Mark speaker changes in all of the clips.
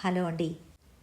Speaker 1: Hello అండి.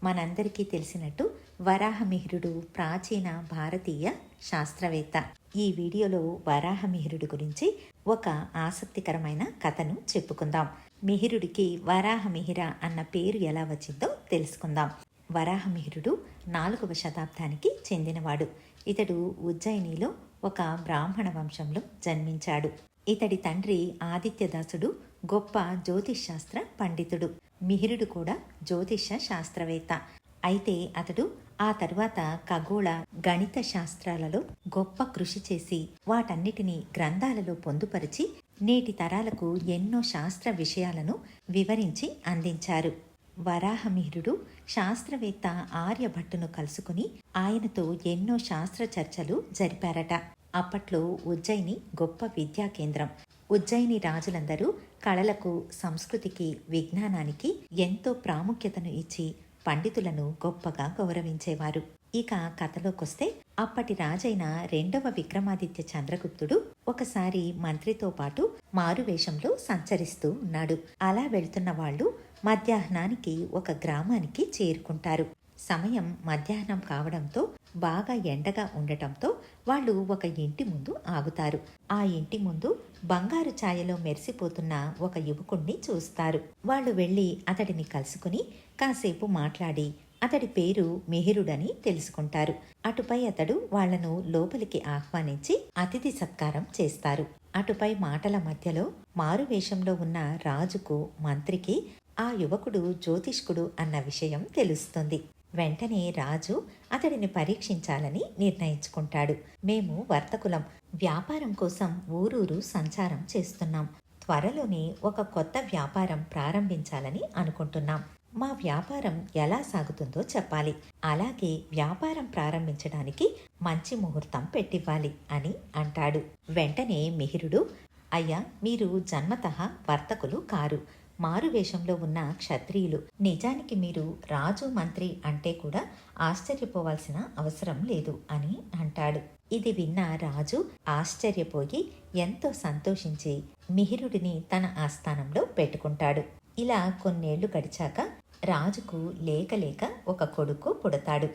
Speaker 1: మనందరికీ తెలిసినట్టు వరాహమిహిరుడు ప్రాచీన భారతీయ శాస్త్రవేత్త. ఈ వీడియోలో వరాహమిహిరుడు గురించి ఒక ఆసక్తికరమైన కథను చెప్పుకుందాం. మిహిరుడికి వరాహమిహిర అన్న పేరు ఎలా వచ్చిందో తెలుసుకుందాం. వరాహమిహిరుడు నాలుగవ శతాబ్దానికి చెందినవాడు. ఇతడు ఉజ్జయినిలో ఒక బ్రాహ్మణ వంశంలో జన్మించాడు. ఇతడి తండ్రి ఆదిత్యదాసుడు గొప్ప జ్యోతిష్ శాస్త్ర పండితుడు. మిహిరుడు కూడా జ్యోతిష శాస్త్రవేత్త. అయితే అతడు ఆ తరువాత ఖగోళ గణిత శాస్త్రాలలో గొప్ప కృషి చేసి వాటన్నిటినీ గ్రంథాలలో పొందుపరిచి నేటి తరాలకు ఎన్నో శాస్త్ర విషయాలను వివరించి అందించారు. వరాహమిహిరుడు శాస్త్రవేత్త ఆర్యభట్టును కలుసుకుని ఆయనతో ఎన్నో శాస్త్ర చర్చలు జరిపారట. అప్పట్లో ఉజ్జయిని గొప్ప విద్యా కేంద్రం. ఉజ్జయిని రాజులందరూ కళలకు సంస్కృతికి విజ్ఞానానికి ఎంతో ప్రాముఖ్యతను ఇచ్చి పండితులను గొప్పగా గౌరవించేవారు. ఇక కథలోకొస్తే అప్పటి రాజైన రెండవ విక్రమాదిత్య చంద్రగుప్తుడు ఒకసారి మంత్రితో పాటు మారువేషంలో సంచరిస్తూ ఉన్నాడు. అలా వెళ్తున్న వాళ్ళు మధ్యాహ్నానికి ఒక గ్రామానికి చేరుకుంటారు. సమయం మధ్యాహ్నం కావడంతో బాగా ఎండగా ఉండటంతో వాళ్ళు ఒక ఇంటి ముందు ఆగుతారు. ఆ ఇంటి ముందు బంగారు ఛాయలో మెరిసిపోతున్న ఒక యువకుణ్ణి చూస్తారు. వాళ్ళు వెళ్ళి అతడిని కలుసుకుని కాసేపు మాట్లాడి అతడి పేరు మిహిరుడని తెలుసుకుంటారు. అటుపై అతడు వాళ్ళను లోపలికి ఆహ్వానించి అతిథి సత్కారం చేస్తారు. అటుపై మాటల మధ్యలో మారువేషంలో ఉన్న రాజుకు మంత్రికి ఆ యువకుడు జ్యోతిష్కుడు అన్న విషయం తెలుస్తుంది. వెంటనే రాజు అతడిని పరీక్షించాలని నిర్ణయించుకుంటాడు. మేము వర్తకులం. వ్యాపారం కోసం ఊరూరు సంచారం చేస్తున్నాం. త్వరలోనే ఒక కొత్త వ్యాపారం ప్రారంభించాలని అనుకుంటున్నాం. మా వ్యాపారం ఎలా సాగుతుందో చెప్పాలి. అలాగే వ్యాపారం ప్రారంభించడానికి మంచి ముహూర్తం పెట్టివ్వాలి అని అంటాడు. వెంటనే మిహిరుడు అయ్యా మీరు జన్మతః వర్తకులు కారు. మారువేషంలో ఉన్న క్షత్రియులు. నిజానికి మీరు రాజు మంత్రి అంటే కూడా ఆశ్చర్యపోవాల్సిన అవసరం లేదు అని అంటాడు. ఇది విన్న రాజు ఆశ్చర్యపోయి ఎంతో సంతోషించి మిహిరుడిని తన ఆస్థానంలో పెట్టుకుంటాడు. ఇలా కొన్నేళ్ళు గడిచాక రాజుకు లేక లేక ఒక కొడుకు పుడతాడు.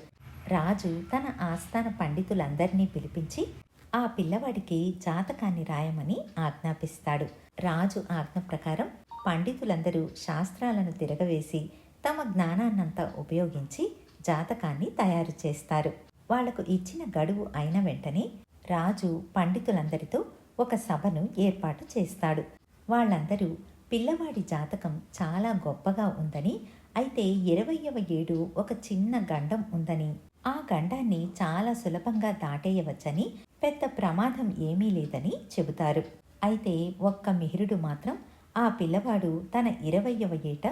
Speaker 1: రాజు తన ఆస్థాన పండితులందరినీ పిలిపించి ఆ పిల్లవాడికి జాతకాన్ని రాయమని ఆజ్ఞాపిస్తాడు. రాజు ఆజ్ఞ ప్రకారం పండితులందరూ శాస్త్రాలను తిరగవేసి తమ జ్ఞానాన్నంతా ఉపయోగించి జాతకాన్ని తయారు చేస్తారు. వాళ్ళకు ఇచ్చిన గడువు అయిన వెంటనే రాజు పండితులందరితో ఒక సభను ఏర్పాటు చేస్తాడు. వాళ్ళందరూ పిల్లవాడి జాతకం చాలా గొప్పగా ఉందని అయితే ఇరవయవ ఏడు ఒక చిన్న గండం ఉందని ఆ గండాన్ని చాలా సులభంగా దాటేయవచ్చని పెద్ద ప్రమాదం ఏమీ లేదని చెబుతారు. అయితే ఒక్క మిహిరుడు మాత్రం ఆ పిల్లవాడు తన ఇరవయవ ఏట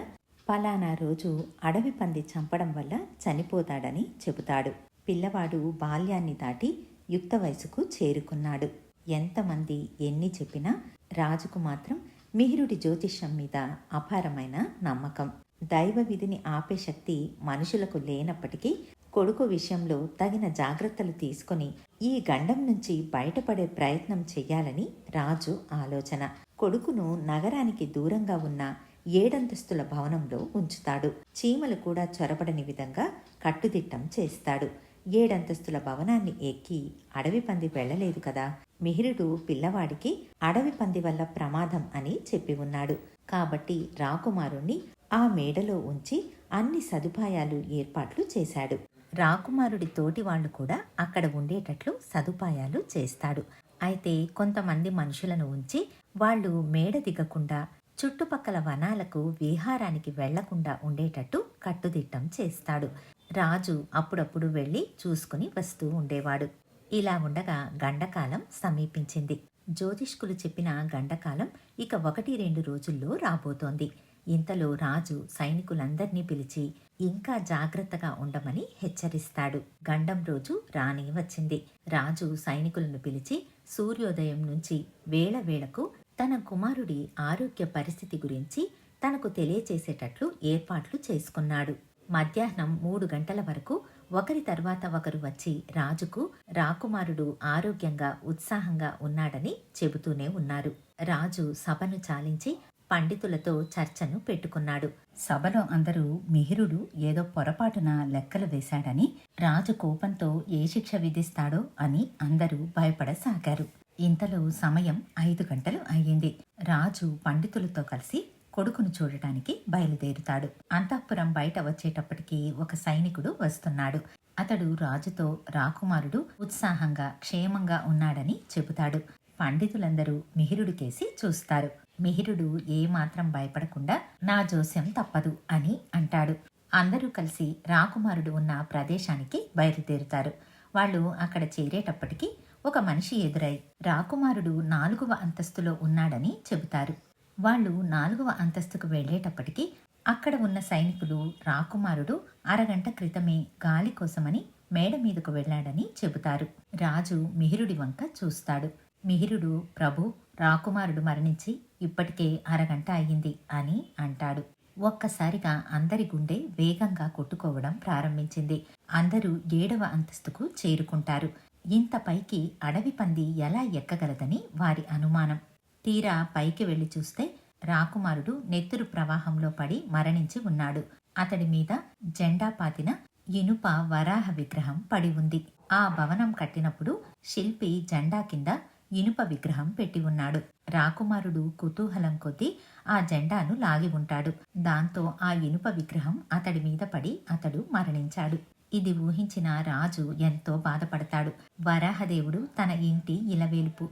Speaker 1: పలానా రోజు అడవి పంది చంపడం వల్ల చనిపోతాడని చెబుతాడు. పిల్లవాడు బాల్యాన్ని దాటి యుక్త వయసుకు చేరుకున్నాడు. ఎంతమంది ఎన్ని చెప్పినా రాజుకు మాత్రం మిహిరుడి జ్యోతిష్యం మీద అపారమైన నమ్మకం. దైవ విధిని ఆపే శక్తి మనుషులకు లేనప్పటికీ కొడుకు విషయంలో తగిన జాగ్రత్తలు తీసుకొని ఈ గండం నుంచి బయటపడే ప్రయత్నం చెయ్యాలని రాజు ఆలోచన. కొడుకును నగరానికి దూరంగా ఉన్న ఏడంతస్తుల భవనంలో ఉంచుతాడు. చీమలు కూడా చొరబడని విధంగా కట్టుదిట్టం చేస్తాడు. ఏడంతస్తుల భవనాన్ని ఎక్కి అడవి పంది వెళ్ళలేదు కదా. మిహిరుడు పిల్లవాడికి అడవి పంది వల్ల ప్రమాదం అని చెప్పి ఉన్నాడు. కాబట్టి రాకుమారుణ్ణి ఆ మేడలో ఉంచి అన్ని సదుపాయాలు ఏర్పాట్లు చేశాడు. రాకుమారుడి తోటి వాళ్ళు కూడా అక్కడ ఉండేటట్లు సదుపాయాలు చేస్తాడు. అయితే కొంతమంది మనుషులను ఉంచి వాళ్ళు మేడ దిగకుండా చుట్టుపక్కల వనాలకు విహారానికి వెళ్ళకుండా ఉండేటట్టు కట్టుదిట్టం చేస్తాడు. రాజు అప్పుడప్పుడు వెళ్ళి చూసుకుని వస్తూ ఉండేవాడు. ఇలా ఉండగా గండకాలం సమీపించింది. జ్యోతిష్కులు చెప్పిన గండకాలం ఇక ఒకటి రెండు రోజుల్లో రాబోతోంది. ఇంతలో రాజు సైనికులందర్నీ పిలిచి ఇంకా జాగ్రత్తగా ఉండమని హెచ్చరిస్తాడు. గండం రోజు రాణి వచ్చింది. రాజు సైనికులను పిలిచి సూర్యోదయం నుంచి వేళ వేళకు తన కుమారుడి ఆరోగ్య పరిస్థితి గురించి తనకు తెలియచేసేటట్లు ఏర్పాట్లు చేసుకున్నాడు. మధ్యాహ్నం మూడు గంటల వరకు ఒకరి తర్వాత ఒకరు వచ్చి రాజుకు రాకుమారుడు ఆరోగ్యంగా ఉత్సాహంగా ఉన్నాడని చెబుతూనే ఉన్నారు. రాజు సభను చాలించి పండితులతో చర్చను పెట్టుకున్నాడు.
Speaker 2: సభలో అందరూ మిహిరుడు ఏదో పొరపాటున లెక్కలు వేశాడని రాజు కోపంతో ఏ శిక్ష విధిస్తాడో అని అందరూ భయపడసాగారు. ఇంతలో సమయం ఐదు గంటలు అయ్యింది. రాజు పండితులతో కలిసి కొడుకును చూడటానికి బయలుదేరుతాడు. అంతఃపురం బయట వచ్చేటప్పటికి ఒక సైనికుడు వస్తున్నాడు. అతడు రాజుతో రాకుమారుడు ఉత్సాహంగా క్షేమంగా ఉన్నాడని చెబుతాడు. పండితులందరూ మిహిరుడికేసి చూస్తారు. మిహిరుడు ఏమాత్రం భయపడకుండా నా జోస్యం తప్పదు అని అంటాడు. అందరూ కలిసి రాకుమారుడు ఉన్న ప్రదేశానికి బయలుదేరుతారు. వాళ్ళు అక్కడ చేరేటప్పటికి ఒక మనిషి ఎదురై రాకుమారుడు నాలుగవ అంతస్తులో ఉన్నాడని చెబుతారు. వాళ్ళు నాలుగవ అంతస్తుకు వెళ్ళేటప్పటికి అక్కడ ఉన్న సైనికులు రాకుమారుడు అరగంట క్రితమే గాలి కోసమని మేడ మీదకు వెళ్ళాడని చెబుతారు. రాజు మిహిరుడి వంక చూస్తాడు. మిహిరుడు ప్రభు రాకుమారుడు మరణించి ఇప్పటికే అరగంట అయ్యింది అని అంటాడు. ఒక్కసారిగా అందరి గుండె వేగంగా కొట్టుకోవడం ప్రారంభించింది. అందరూ ఏడవ అంతస్తుకు చేరుకుంటారు. ఇంత పైకి అడవి పంది ఎలా ఎక్కగలదని వారి అనుమానం. తీరా పైకి వెళ్ళి చూస్తే రాకుమారుడు నెత్తురు ప్రవాహంలో పడి మరణించి ఉన్నాడు. అతడి మీద జెండా పాతిన ఇనుప వరాహ విగ్రహం పడి ఉంది. ఆ భవనం కట్టినప్పుడు శిల్పి జెండా కింద ఇనుప విగ్రహం పెట్టి ఉన్నాడు. రాకుమారుడు కుతూహలం కొద్దీ ఆ జెండాను లాగి ఉంటాడు. దాంతో ఆ ఇనుప విగ్రహం అతడి మీద పడి అతడు మరణించాడు. ఇది ఊహించిన రాజు ఎంతో బాధపడతాడు. వరాహదేవుడు తన ఇంటి ఇలవేలుపు.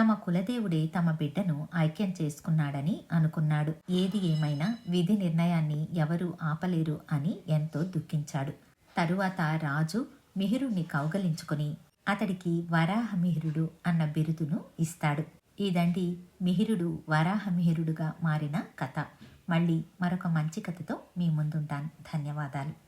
Speaker 2: తమ కులదేవుడే తమ బిడ్డను ఐక్యం చేసుకున్నాడని అనుకున్నాడు. ఏది ఏమైనా విధి నిర్ణయాన్ని ఎవరూ ఆపలేరు అని ఎంతో దుఃఖించాడు. తరువాత రాజు మిహిరుణ్ణి కౌగలించుకుని అతడికి వరాహమిహిరుడు అన్న బిరుదును ఇస్తాడు. ఇదండి మిహిరుడు వరాహమిహిరుడుగా మారిన కథ. మళ్ళీ మరొక మంచి కథతో మీ ముందుంటాను. ధన్యవాదాలు.